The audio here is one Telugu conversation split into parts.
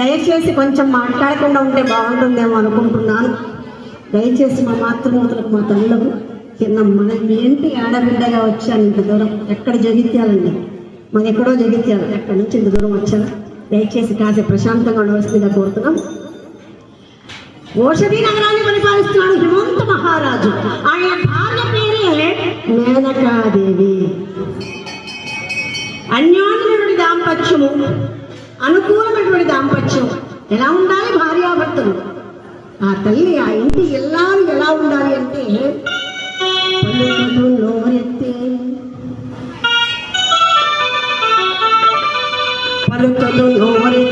దయచేసి కొంచెం మాట్లాడకుండా ఉంటే బాగుంటుందేమో అనుకుంటున్నాను. దయచేసి మా మాతృమూర్తులకు మా తల్లులకు చిన్న మన మీ ఇంటి ఆడబిడ్డగా వచ్చాను ఇంత దూరం. ఎక్కడ జగిత్యాలండి? మన ఎక్కడో జగిత్యాలి. ఎక్కడి నుంచి ఇంత దూరం వచ్చాను దయచేసి కాసే ప్రశాంతంగా ఉండవలసిందిగా కోరుతున్నాం. ఓషధి నగరాన్ని పరిపాలిస్తున్నాడు హిమంత మహారాజు. ఆయన భార్య పేరే మేనకాదేవి. అన్యోన్యుడి దాంపత్యము అనుకూలమైనటువంటి దాంపత్యం ఎలా ఉండాలి భార్యాభర్తలు ఆ తల్లి ఆ ఇంటి ఇల్లాలు ఎలా ఉండాలి అంటే పలుకుతూ నోరెత్తే పలుకదు నోరెత్తి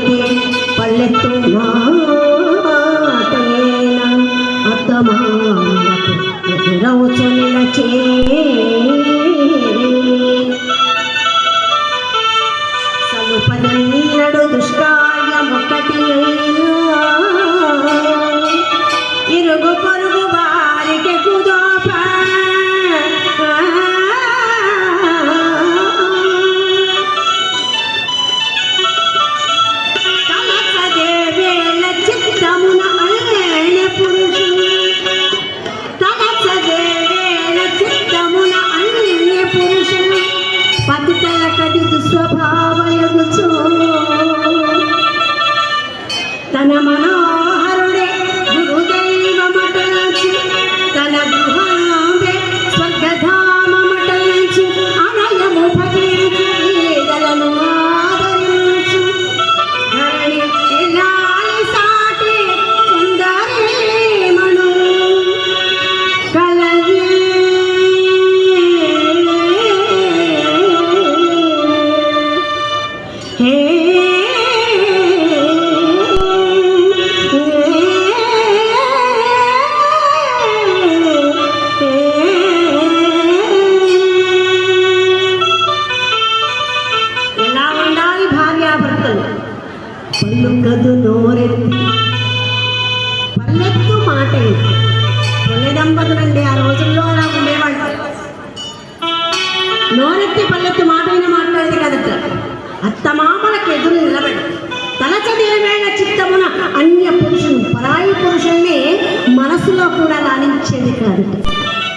మనసులో కూడా రాణించేది కాదట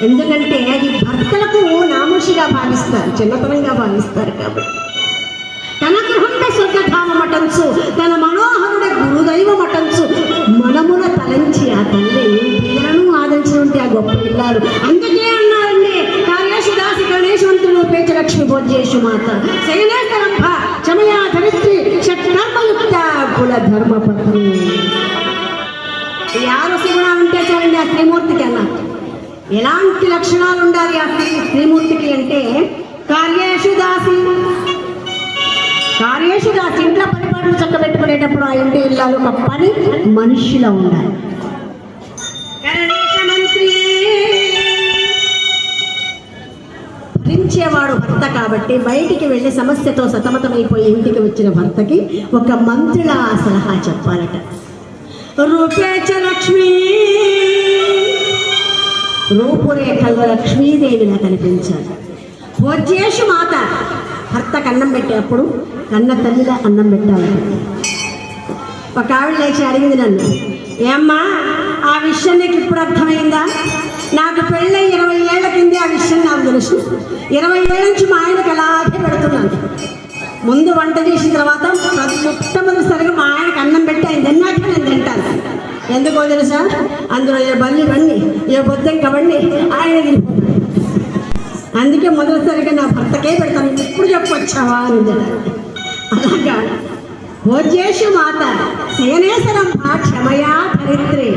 ఎందుకంటే అది భర్తలకు నాముషిగా భావిస్తారు చిన్నతనంగా భావిస్తారు కాబట్టి. తన గృహంలో స్వర్గధామ మటంచు తన మనోహరుడ గురుదైవ మటంచు మనమున తలంచి ఆ తల్లి పిల్లలను ఆదరించినటువంటి ఆ గొప్ప పిల్లారు అందుకే అన్నారండి కార్యశుదాసి గణేశవంతుడు పేచలక్ష్మి భోజేషు మాత. శైలేశరంభ చమయా ధరిత్రి షట్కర్మయుక్త కుల ధర్మపత్ని ఈ ఆరు గుణాలు ఉంటే చూడండి ఆ త్రిమూర్తికి అన్న. ఎలాంటి లక్షణాలు ఉండాలి ఆ త్రిమూర్తికి అంటే కార్యేషు దాసి కార్యేషు దాసి ఇంట్లో పరిపాలన చక్కబెట్టుకునేటప్పుడు ఆ ఇంటి ఇల్లాలు ఒక పని మనిషిలో ఉండాలి. మంత్రి భరించేవాడు భర్త కాబట్టి బయటికి వెళ్ళి సమస్యతో సతమతమైపోయి ఇంటికి వచ్చిన భర్తకి ఒక మంత్రుల ఆ సలహా చెప్పాలట. రూపేచ లక్ష్మి రూపురేఖల్లో లక్ష్మీదేవిలా కనిపించాలి. భోజేషు మాత భర్త అన్నం పెట్టేటప్పుడు కన్న తల్లిగా అన్నం పెట్టాలి. ఒక ఆవిడ లేచి అడిగింది నన్ను ఏమ్మా ఆ విషయం నీకు ఇప్పుడు అర్థమైందా? నాకు పెళ్ళై ఇరవై ఏళ్ళ కిందే ఆ విషయం నాకు తెలుసు. ఇరవై ఏళ్ళ నుంచి మా ఆయనకు అలాగే పెడుతున్నాను? ముందు వంట చేసిన తర్వాత ప్రతి మొట్టమొదటిసారిగా మా ఆయనకు అన్నం పెట్టి ఆయన తిన్నాక నేను తింటాను. ఎందుకో తెలుసా? అందులో ఏ బల్లి బండి ఏ బొద్దెంక బండి ఆయన తినిపోతాడు. అందుకే మొదటిసారిగా నా భర్తకే పెడతాను. ఇప్పుడు చెప్పొచ్చావా అని అలాగా. భోజేషు మాత సేనేశ్వరం క్షమయా ధరిత్రి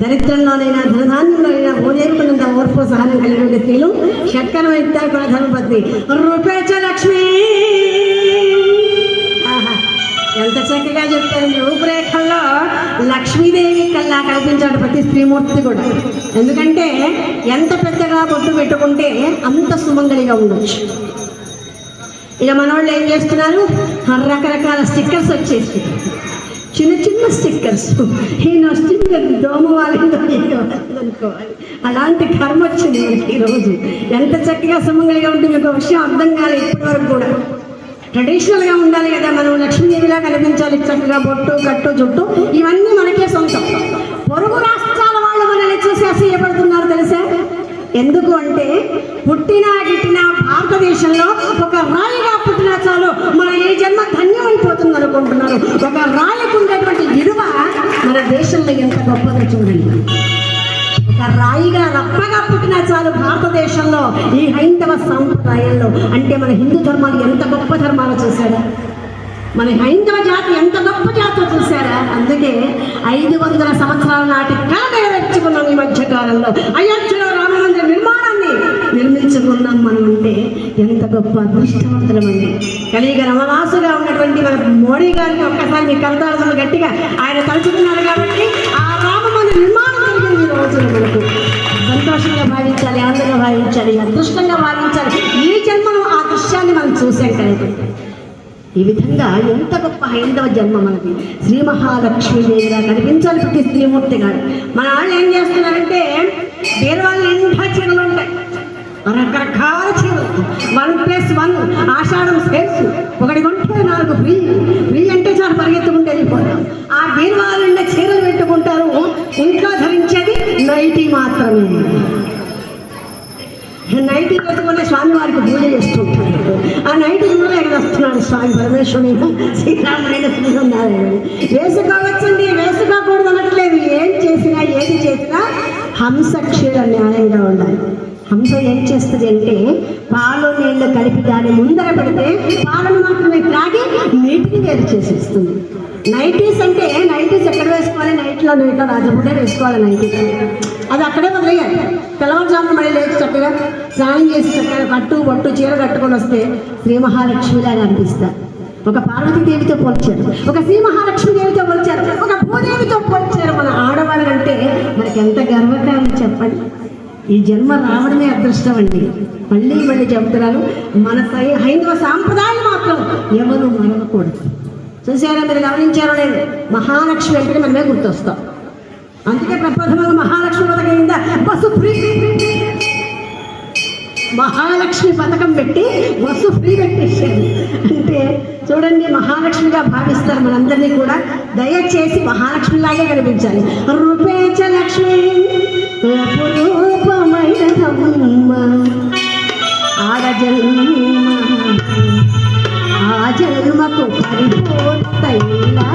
దరిద్రంలోనైనా ధనధాన్యంలోనైనా భోజేకున్నంత ఓర్పు సహనం కలిగిన స్త్రీలు షట్కరం ఇస్తారు కూడా ధర్మపత్ని. రూపేచ లక్ష్మీ! ఎంత చక్కగా చెప్పారు. రూపురేఖల్లో లక్ష్మీదేవి కల్లా కల్పించాడు ప్రతి స్త్రీమూర్తి కూడా. ఎందుకంటే ఎంత పెద్దగా బొట్టు పెట్టుకుంటే అంత సుమంగళిగా ఉండొచ్చు. ఇక మనోళ్ళు ఏం చేస్తున్నారు? రకరకాల స్టిక్కర్స్ వచ్చేసి. చిన్న చిన్న స్టిక్కర్స్. ఈయన వస్తుంది దోమ వాళ్ళతో అనుకోవాలి అలాంటి కర్మ వచ్చింది మనకి ఈరోజు. ఎంత చక్కగా సుమంగళిగా ఉంటుంది ఒక విషయం అర్థం కాలేదు ఇప్పటివరకు కూడా. ట్రెడిషనల్గా ఉండాలి కదా మనం లక్ష్మీదేవిలా కనిపించాలి. చక్కగా బొట్టు కట్టు జుట్టు ఇవన్నీ మనకే సొంతం. పొరుగు రాష్ట్రాల వాళ్ళు మనల్ని చూసి అసూయపడుతున్నారు తెలుసా? ఎందుకు అంటే పుట్టినా గిట్టిన భారతదేశంలో ఒక రాయిగా పుట్టినా చాలు మన ఏ జన్మ ధన్యమైపోతుంది అనుకుంటున్నారు. ఒక రాయికి ఉండేటువంటి విలువ మన దేశంలో ఎంత గొప్పదో చూడండి. రాయిగా రప్పగా పుట్టినా చాలు భారతదేశంలో ఈ హైందవ సాంప్రదాయంలో. అంటే మన హిందూ ధర్మాలు ఎంత గొప్ప ధర్మాలు చూశారా? మన హైందవ జాతి ఎంత గొప్ప జాతో చూశారా? అందుకే ఐదు వందల సంవత్సరాల నాటి కళ నెరవేర్చుకున్నాం ఈ మధ్య కాలంలో. అయోధ్యలో రామ మందిర నిర్మాణాన్ని నిర్మించుకున్నాం మనం అంటే ఎంత గొప్ప అదృష్టవంతులమండి కలిగ రమవాసుగా ఉన్నటువంటి మన మోడీ గారికి ఒక్కసారి మీ కలతాడుతున్న గట్టిగా ఆయన తలుచుకున్నారు కాబట్టి ఆ రోజులు మనకు సంతోషంగా భావించాలి ఆనందంగా భావించాలి అదృష్టంగా భావించాలి. ఈ జన్మను ఆ దృశ్యాన్ని మనం చూసాం కదా ఈ విధంగా ఎంత గొప్ప హైందవ జన్మ మనది. శ్రీ మహాలక్ష్మి దేవిగా కనిపించాలి ప్రతి శ్రీమూర్తి గారు. మన వాళ్ళు ఏం చేస్తున్నారంటే వేరే వాళ్ళ నిండా చీరలు ఉంటాయి. రకరకాల చీరలు వన్ ప్లస్ వన్ ఆషాఢం సేల్స్ ఒకటి కొంటే నాలుగు ఫ్రీ. ఫ్రీ అంటే చాలా పరిగెత్తుకుంటే వెళ్ళిపోతాం. ఆ బీరువాల చీరలు పెట్టుకుంటారు. ఇంట్లో నైటీ మాత్రమే. నైట్ వేసుకునే స్వామి వారికి పూజ చేస్తుంటారు. ఆ నైట్ కూడా ఎక్కడ వస్తున్నాడు స్వామి పరమేశ్వరుని. శ్రీరాముడైన శ్రీరామనారాయణ వేసుకోవచ్చండి వేసుకోకూడదు అనట్లేదు. ఏం చేసినా ఏది చేసినా హంసక్షీర న్యాయంగా ఉండాలి. హంస ఏం చేస్తుంది అంటే పాలు నీళ్ళు కలిపి దాన్ని ముందర పెడితే పాలను మాత్రమే త్రాగి నీటిని వేరు చేసేస్తుంది. నైటీస్ అంటే నైటీస్ ఎక్కడ వేసుకోవాలి? నైట్లో నైట్లో రాజముడే వేసుకోవాలి నైటీస్ అది అక్కడే వదిలేయాలి. తెల్లవారుజామున మళ్ళీ లేచి చక్కగా స్నానం చేసి చక్కగా కట్టు బొట్టు చీర కట్టుకొని వస్తే శ్రీ మహాలక్ష్మిలాగా అనిపిస్తారు. ఒక పార్వతీదేవితో పోల్చారు. ఒక శ్రీ మహాలక్ష్మీదేవితో పోల్చారు. ఒక భూదేవితో పోల్చారు. మన ఆడవాళ్ళంటే మనకి ఎంత గర్వకారం చెప్పండి. ఈ జన్మ రావడమే అదృష్టం అండి. మళ్ళీ మళ్ళీ చెబుతున్నాను మన హైందవ సాంప్రదాయం మాత్రం ఎవరు మరవకూడదు. చూసారా మీరు గమనించారో లేదు? మహాలక్ష్మి అంటే మనమే గుర్తొస్తాం. అందుకే ప్రప్రథమంగా మహాలక్ష్మి పథకం కింద బస్సు ఫ్రీ. మహాలక్ష్మి పథకం పెట్టి బస్సు ఫ్రీ పెట్టేసారు అంటే చూడండి మహాలక్ష్మిగా భావిస్తారు మనందరినీ కూడా. దయచేసి మహాలక్ష్మిలాగే కనిపించాలి. రూపేచ లక్ష్మి రూపమైనదమ్మ ఆడజన్మ జన్మకు పరిపూర్తయిలా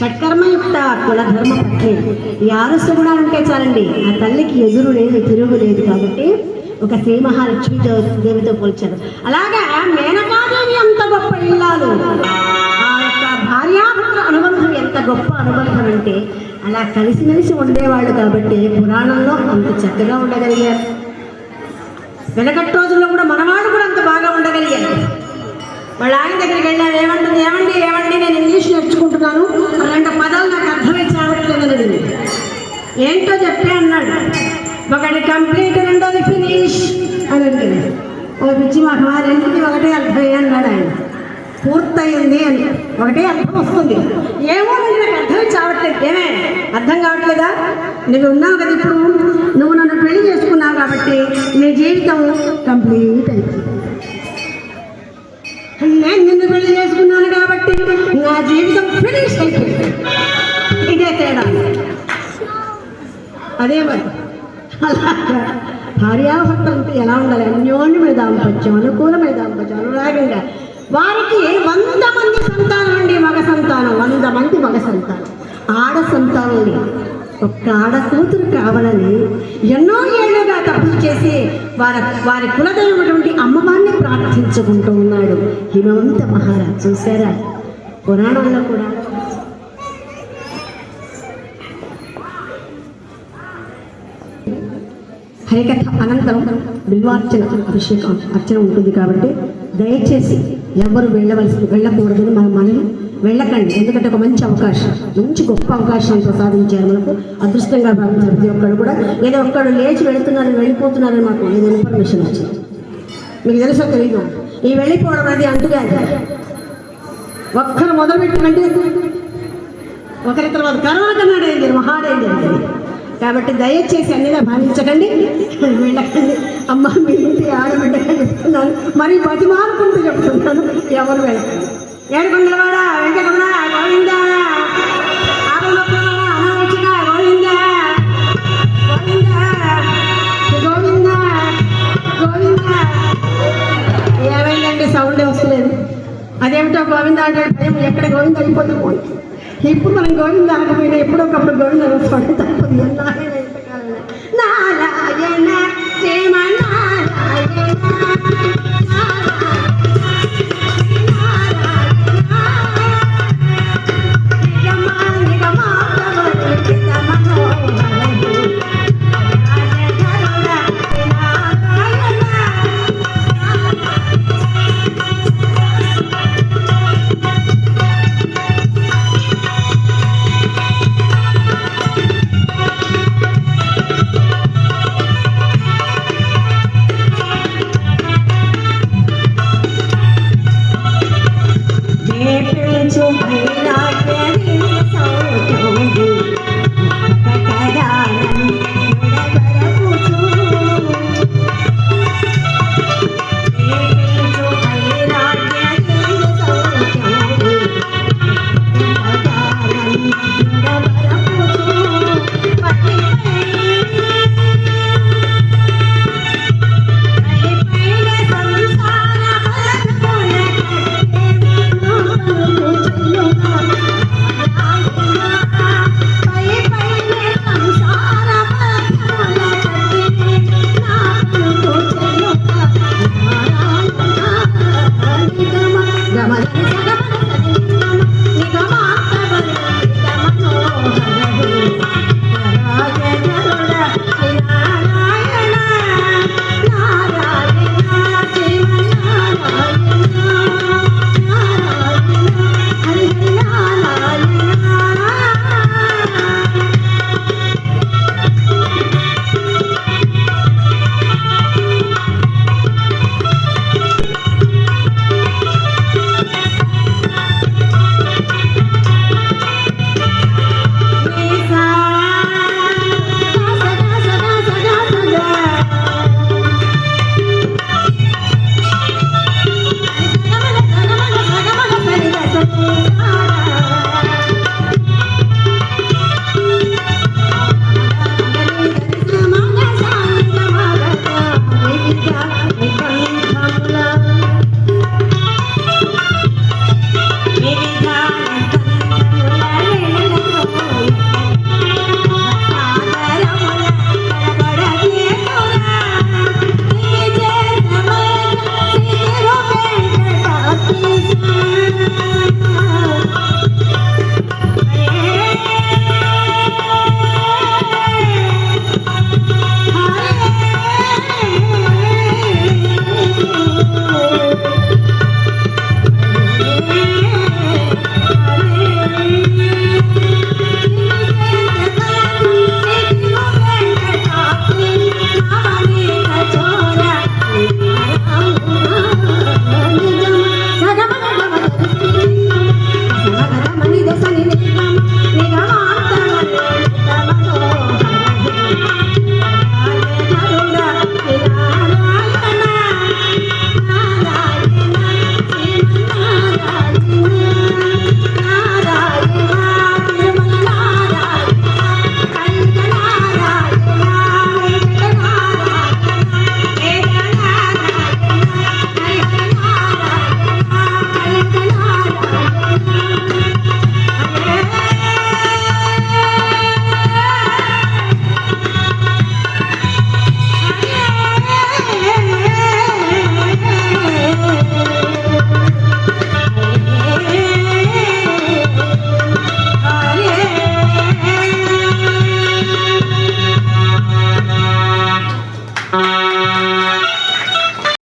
షట్కర్మయుక్త కుల ధర్మ పత్ని ఈ ఆరస్సు కూడా ఉంటే చాలండి. ఆ తల్లికి ఎదురు లేదు తిరుగు లేదు కాబట్టి ఒక శ్రీ మహాలక్ష్మి దేవితో పోల్చారు. అలాగా మేనకాదేవి అంత గొప్ప ఇల్లాలు. ఆ యొక్క భార్యాభర్తల అనుబంధం ఎంత గొప్ప అనుబంధం అంటే అలా కలిసిమెలిసి ఉండేవాళ్ళు కాబట్టి పురాణంలో అంత చక్కగా ఉండగలిగారు. వెనకటి రోజుల్లో కూడా మనవాడు కూడా అంత బాగా ఉండగలిగారు. వాళ్ళ ఆయన దగ్గరికి వెళ్ళారు ఏమంటుంది? ఏమండి? ఏమండి? నేను ఇంగ్లీష్ ఏంటో చెప్పే అన్నాడు. ఒకటి కంప్లీట్ రెండోది ఫినిష్ అని అడిగింది ఓ పిచ్చి మాకు మా రెండింటికి ఒకటే అర్థమయ్యే అన్నాడు ఆయన. పూర్తయింది అని. ఒకటే అర్థం వస్తుంది. ఏమో నీకు నాకు అర్థం చావట్లేదు. ఏమే? అర్థం కావట్లేదా? నువ్వు ఉన్నావు కదా ఇప్పుడు. నువ్వు నన్ను పెళ్ళి చేసుకున్నావు కాబట్టి నీ జీవితం కంప్లీట్ అయింది నేను నిన్ను పెళ్ళి చేసుకున్నాను కాబట్టి నా జీవితం ఫినిష్ అదే మరి. అలాగా. భార్యాభర్తలతో ఎలా ఉండాలి? అన్యోన్యమైన దాంపత్యం అనుకూలమైన దాంపత్యం అనురాగంగా. వారికి వంద మంది సంతానం అండి మగ సంతానం. వంద మంది మగ సంతానం. ఆడ సంతానం లేదు. ఒక్క ఆడ కూతురు కావాలని ఎన్నో ఏళ్ళుగా తప్పులు చేసి వారి వారి కులదైనటువంటి అమ్మవారిని ప్రార్థించుకుంటూ ఉన్నాడు. హిమవంత మహారాజ్ చూసారా పురాణంలో కూడా హరికథ అనంతరం బిల్వార్చన అభిషేకం అర్చన ఉంటుంది కాబట్టి దయచేసి ఎవరు వెళ్ళవలసి వెళ్ళకూడదని మన మనవి. వెళ్ళకండి ఎందుకంటే ఒక మంచి అవకాశం మంచి గొప్ప అవకాశాన్ని ప్రసాదించారు మనకు అదృష్టంగా భావించారు ప్రతి ఒక్కరు కూడా. ఏదో ఒక్కడు లేచి వెళుతున్నారని వెళ్ళిపోతున్నారని మాకు ఏదో ఇన్ఫర్మేషన్ వచ్చింది. మీకు తెలుసో తెలియదు ఈ వెళ్ళిపోవడం అనేది అంటుగా ఒక్కరు మొదలుపెట్టినంటే ఒకరి తర్వాత కరోనా కన్నా డేంజర్ మహా కాబట్టి దయచేసి అన్నిగా భావించకండి. వెళ్ళకండి. అమ్మ మీ ఇంటి ఆడబిడ్డగా చెప్తున్నాను మరి బతిమాలుకుంటూ చెప్తున్నాను ఎవరు వెళ్ళకండి. ఏడుకొండలవాడ వెంకటరమణ గోవిందా ఏమైందండి? సౌండే వస్తలేదు. అదేమిటో గోవింద అంటే ఎక్కడ గోవింద అయిపోతుంది? ఇప్పుడు మనం గోవింద అనకపోయినా ఎప్పుడో ఒకప్పుడు గోవింద వస్తాడు எல்லாரும் வைத்த